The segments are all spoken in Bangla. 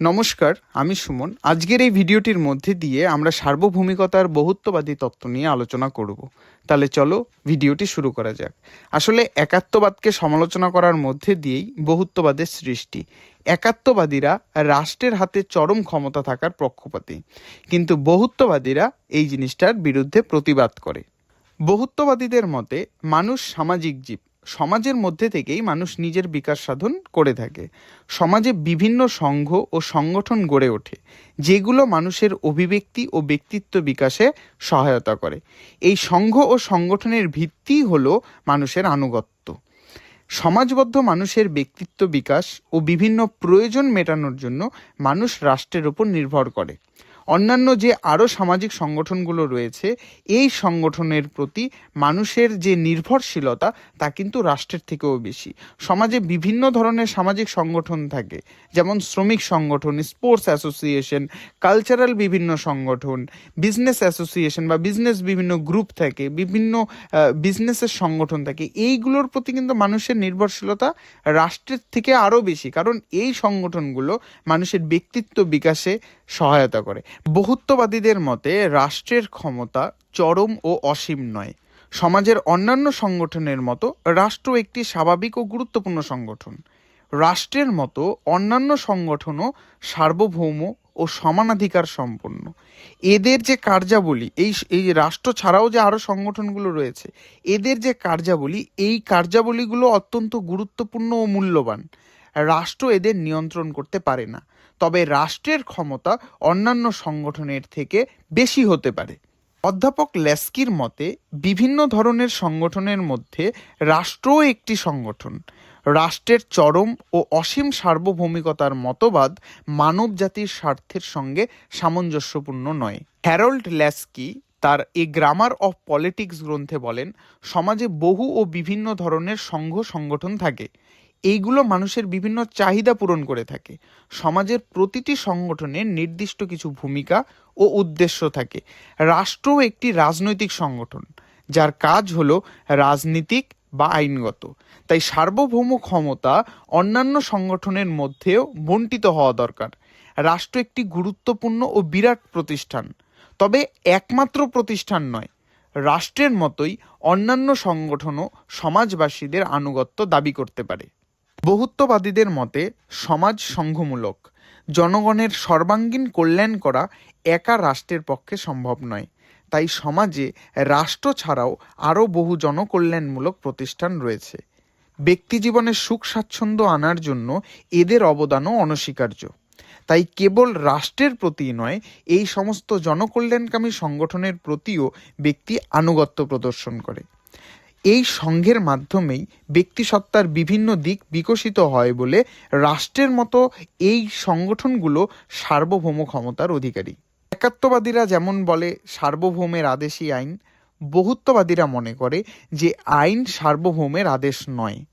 নমস্কার, আমি সুমন। আজকের এই ভিডিওটির মধ্যে দিয়ে আমরা সার্বভৌমিকতার বহুত্ববাদী তত্ত্ব নিয়ে আলোচনা করব। তাহলে চলো ভিডিওটি শুরু করা যাক। আসলে একাত্মবাদকে সমালোচনা করার মধ্যে দিয়েই বহুত্ববাদের সৃষ্টি। একাত্মবাদীরা রাষ্ট্রের হাতে চরম ক্ষমতা থাকার পক্ষপাতী। কিন্তু বহুত্ববাদীরা এই জিনিসটার বিরুদ্ধে প্রতিবাদ করে। বহুত্ববাদীদের মতে, মানুষ সামাজিক জীব। সমাজের মধ্যে থেকেই মানুষ নিজের বিকাশ সাধন করে থাকে। সমাজে বিভিন্ন সংঘ ও সংগঠন গড়ে ওঠে, যেগুলো মানুষের অভিব্যক্তি ও ব্যক্তিত্ব বিকাশে সহায়তা করে। এই সংঘ ও সংগঠনের ভিত্তিই হলো মানুষের আনুগত্য। সমাজবদ্ধ মানুষের ব্যক্তিত্ব বিকাশ ও বিভিন্ন প্রয়োজন মেটানোর জন্য মানুষ রাষ্ট্রের উপর নির্ভর করে। অন্যান্য যে আরও সামাজিক সংগঠনগুলো রয়েছে, এই সংগঠনের প্রতি মানুষের যে নির্ভরশীলতা, তা কিন্তু রাষ্ট্রের থেকেও বেশি। সমাজে বিভিন্ন ধরনের সামাজিক সংগঠন থাকে, যেমন শ্রমিক সংগঠন, স্পোর্টস অ্যাসোসিয়েশন, কালচারাল বিভিন্ন সংগঠন, বিজনেস অ্যাসোসিয়েশন বা বিজনেস বিভিন্ন গ্রুপ থাকে, বিভিন্ন বিজনেসের সংগঠন থাকে। এইগুলোর প্রতি কিন্তু মানুষের নির্ভরশীলতা রাষ্ট্রের থেকে আরও বেশি, কারণ এই সংগঠনগুলো মানুষের ব্যক্তিত্ব বিকাশে সহায়তা করে। বহুত্ববাদীদের মতে, রাষ্ট্রের ক্ষমতা চরম ও অসীম নয়। সমাজের অন্যান্য সংগঠনের মতো রাষ্ট্র একটি স্বাভাবিক ও গুরুত্বপূর্ণ সংগঠন। রাষ্ট্রের মতো অন্যান্য সংগঠনও সার্বভৌম ও সমানাধিকার সম্পন্ন। এদের যে কার্যাবলী, এই এই রাষ্ট্র ছাড়াও যে আরও সংগঠনগুলো রয়েছে, এদের যে কার্যাবলী, এই কার্যাবলীগুলো অত্যন্ত গুরুত্বপূর্ণ ও মূল্যবান। রাষ্ট্র এদের নিয়ন্ত্রণ করতে পারে না। তবে রাষ্ট্রের ক্ষমতা অন্যান্য সংগঠনের থেকে বেশি হতে পারে। অধ্যাপক লেস্কির মতে, বিভিন্ন ধরনের সংগঠনের মধ্যে রাষ্ট্রও একটি সংগঠন। রাষ্ট্রের চরম ও অসীম সার্বভৌমিকতার মতবাদ মানব জাতির স্বার্থের সঙ্গে সামঞ্জস্যপূর্ণ নয়। হ্যারল্ড ল্যাস্কি তার এ গ্রামার অফ পলিটিক্স গ্রন্থে বলেন, সমাজে বহু ও বিভিন্ন ধরনের সংঘ সংগঠন থাকে। এইগুলো মানুষের বিভিন্ন চাহিদা পূরণ করে থাকে। সমাজের প্রতিটি সংগঠনের নির্দিষ্ট কিছু ভূমিকা ও উদ্দেশ্য থাকে। রাষ্ট্র একটি রাজনৈতিক সংগঠন, যার কাজ হলো রাজনীতিক বা আইনগত। তাই সার্বভৌম ক্ষমতা অন্যান্য সংগঠনের মধ্যেও বন্টিত হওয়া দরকার। রাষ্ট্র একটি গুরুত্বপূর্ণ ও বিরাট প্রতিষ্ঠান। তবে একমাত্র প্রতিষ্ঠান নয়, রাষ্ট্রের মতোই অন্যান্য সংগঠনও সমাজবাসীদের আনুগত্য দাবি করতে পারে। বহুত্ববাদীদের মতে, সমাজ সংঘমূলক জনগণের সর্বাঙ্গীন কল্যাণ করা একা রাষ্ট্রের পক্ষে সম্ভব নয়। তাই সমাজে রাষ্ট্র ছাড়াও আরও বহু জনকল্যাণমূলক প্রতিষ্ঠান রয়েছে। ব্যক্তিজীবনের সুখ স্বাচ্ছন্দ্য আনার জন্য এদের অবদানও অনস্বীকার্য। তাই কেবল রাষ্ট্রের প্রতি নয়, এই সমস্ত জনকল্যাণকামী সংগঠনের প্রতিও ব্যক্তি আনুগত্য প্রদর্শন করে। এই সংঘের মাধ্যমেই ব্যক্তিসত্তার বিভিন্ন দিক বিকশিত হয় বলে রাষ্ট্রের মতো এই সংগঠনগুলো সার্বভৌম ক্ষমতার অধিকারী। একাত্মবাদীরা যেমন বলে, সার্বভৌমের আদেশই আইন বহুত্ববাদীরা মনে করে যে আইন সার্বভৌমের আদেশ নয়,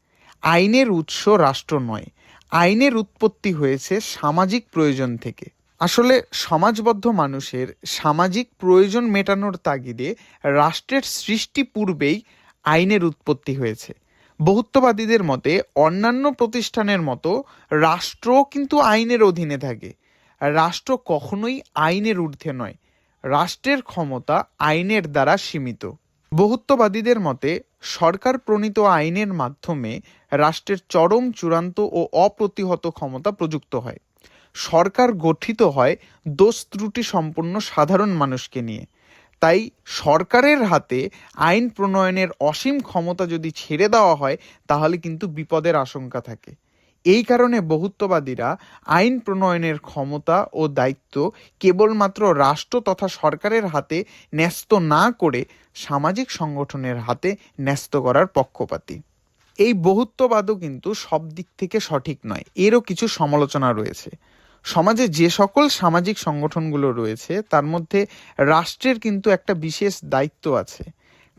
আইনের উৎস রাষ্ট্র নয়, আইনের উৎপত্তি হয়েছে সামাজিক প্রয়োজন থেকে। আসলে সমাজবদ্ধ মানুষের সামাজিক প্রয়োজন মেটানোর তাগিদে রাষ্ট্রের সৃষ্টি পূর্বেই আইনের উৎপত্তি হয়েছে। বহুত্ববাদীদের মতে, অন্যান্য প্রতিষ্ঠানের মতো রাষ্ট্র কিন্তু আইনের অধীনে থাকে। রাষ্ট্র কখনোই আইনের ঊর্ধ্বে নয়। রাষ্ট্রের ক্ষমতা আইনের দ্বারা সীমিত। বহুত্ববাদীদের মতে, সরকার প্রণীত আইনের মাধ্যমে রাষ্ট্রের চরম চূড়ান্ত ও অপ্রতিহত ক্ষমতা প্রযুক্ত হয়। সরকার গঠিত হয় দোষ ত্রুটি সম্পন্ন সাধারণ মানুষকে নিয়ে। তাই সরকারের হাতে আইন প্রণয়নের অসীম ক্ষমতা যদি ছেড়ে দেওয়া হয়, তাহলে কিন্তু বিপদের আশঙ্কা থাকে। এই কারণে বহুত্ববাদীরা আইন প্রণয়নের ক্ষমতা ও দায়িত্ব কেবলমাত্র রাষ্ট্র তথা সরকারের হাতে ন্যস্ত না করে সামাজিক সংগঠনের হাতে ন্যস্ত করার পক্ষপাতী। এই বহুত্ববাদও কিন্তু সব দিক থেকে সঠিক নয়। এরও কিছু সমালোচনা রয়েছে। সমাজে যে সকল সামাজিক সংগঠনগুলো রয়েছে, তার মধ্যে রাষ্ট্রের কিন্তু একটা বিশেষ দায়িত্ব আছে।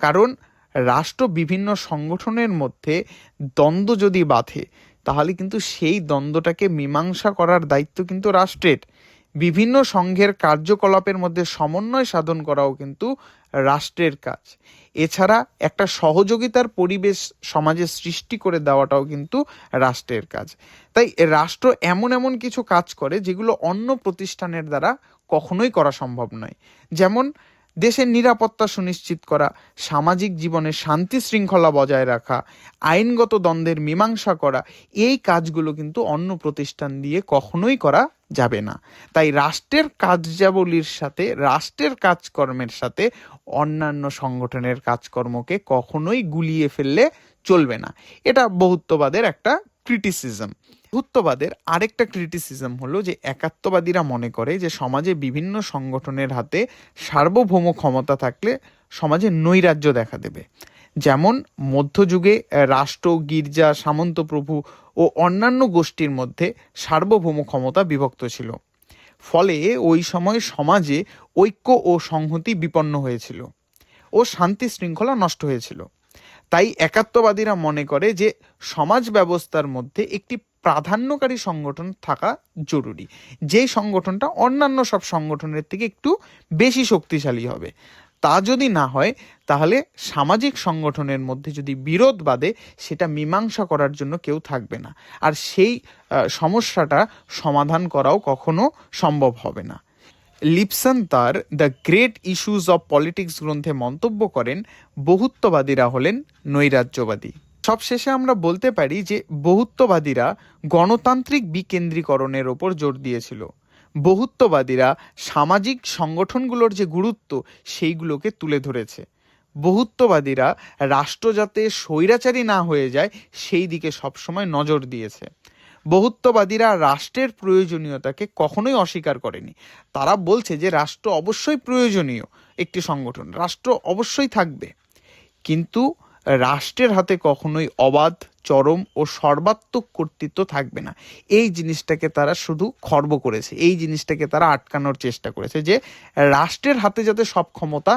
কারণ রাষ্ট্র বিভিন্ন সংগঠনের মধ্যে দ্বন্দ্ব যদি বাঁধে, তাহলে কিন্তু সেই দ্বন্দ্বটাকে মীমাংসা করার দায়িত্ব কিন্তু রাষ্ট্রের। বিভিন্ন সংঘের কার্যকলাপের মধ্যে সমন্বয় সাধন করাও কিন্তু রাষ্ট্রের কাজ। এছাড়া একটা সহযোগিতার পরিবেশ সমাজে সৃষ্টি করে দেওয়াটাও কিন্তু রাষ্ট্রের কাজ। তাই রাষ্ট্র এমন এমন কিছু কাজ করে যেগুলো অন্য প্রতিষ্ঠানের দ্বারা কখনোই করা সম্ভব নয়। যেমন দেশের নিরাপত্তা সুনিশ্চিত করা, সামাজিক জীবনে শান্তি শৃঙ্খলা বজায় রাখা, আইনগত দ্বন্দ্বের মীমাংসা করা, এই কাজগুলো কিন্তু অন্য প্রতিষ্ঠান দিয়ে কখনোই করা যাবে না। তাই রাষ্ট্রের কার্যাবলীর সাথে, রাষ্ট্রের কাজকর্মের সাথে অন্যান্য সংগঠনের কাজকর্মকে কখনোই গুলিয়ে ফেললে চলবে না। এটা বহুত্ববাদের একটা ক্রিটিসিজম বহুত্ববাদের আরেকটা ক্রিটিসিজম হলো যে একাত্মবাদীরা মনে করে যে সমাজে বিভিন্ন সংগঠনের হাতে সার্বভৌম ক্ষমতা থাকলে সমাজে নৈরাজ্য দেখা দেবে। যেমন মধ্যযুগে রাষ্ট্র, গির্জা সামন্তপ্রভু ও অন্যান্য গোষ্ঠীর মধ্যে সার্বভৌম ক্ষমতা বিভক্ত ছিল। ফলে ওই সময় সমাজে ঐক্য ও সংহতি বিপন্ন হয়েছিল ও শান্তি শৃঙ্খলা নষ্ট হয়েছিল। তাই একাত্মবাদীরা মনে করে যে সমাজ ব্যবস্থার মধ্যে একটি প্রাধান্যকারী সংগঠন থাকা জরুরি। যেই সংগঠনটা অন্যান্য সব সংগঠনের থেকে একটু বেশি শক্তিশালী হবে। তা যদি না হয়, তাহলে সামাজিক সংগঠনের মধ্যে যদি বিরোধ বাদে সেটা মীমাংসা করার জন্য কেউ থাকবে না। আর সেই সমস্যাটা সমাধান করাও কখনো সম্ভব হবে না। লিপসন তার the great issues of politics গ্রন্থে মন্তব্য করেন, বহুত্ববাদীরা হলেন নৈরাজ্যবাদী। সবশেষে আমরা বলতে পারি যে বহুত্ববাদীরা গণতান্ত্রিক বিকেন্দ্রীকরণের ওপর জোর দিয়েছিল। বহুত্ববাদীরা সামাজিক সংগঠনগুলোর যে গুরুত্ব, সেইগুলোকে তুলে ধরেছে। বহুত্ববাদীরা রাষ্ট্র যাতে স্বৈরাচারী না হয়ে যায়, সেই দিকে সবসময় নজর দিয়েছে। বহুত্ববাদীরা রাষ্ট্রের প্রয়োজনীয়তাকে কখনোই অস্বীকার করেনি। তারা বলছে যে রাষ্ট্র অবশ্যই প্রয়োজনীয় একটি সংগঠন, রাষ্ট্র অবশ্যই থাকবে। কিন্তু রাষ্ট্রের হাতে কখনোই অবাধ, চরম ও সর্বাত্মক কর্তৃত্ব থাকবে না। এই জিনিসটাকে তারা শুধু খর্ব করেছে। এই জিনিসটাকে তারা আটকানোর চেষ্টা করেছে যে রাষ্ট্রের হাতে যাতে সব ক্ষমতা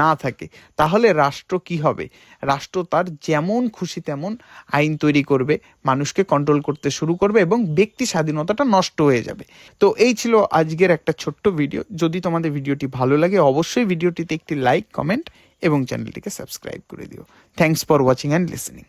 না থাকে, তাহলে রাষ্ট্র কি হবে? রাষ্ট্র তার যেমন খুশি তেমন আইন তৈরি করবে, মানুষকে কন্ট্রোল করতে শুরু করবে এবং ব্যক্তি স্বাধীনতাটা নষ্ট হয়ে যাবে। তো এই ছিল আজকের একটা ছোট্ট ভিডিও যদি তোমাদের ভিডিওটি ভালো লাগে, অবশ্যই ভিডিওটিতে একটি লাইক কমেন্ট এবং চ্যানেলটিকে সাবস্ক্রাইব করে দিও। Thanks for watching and listening.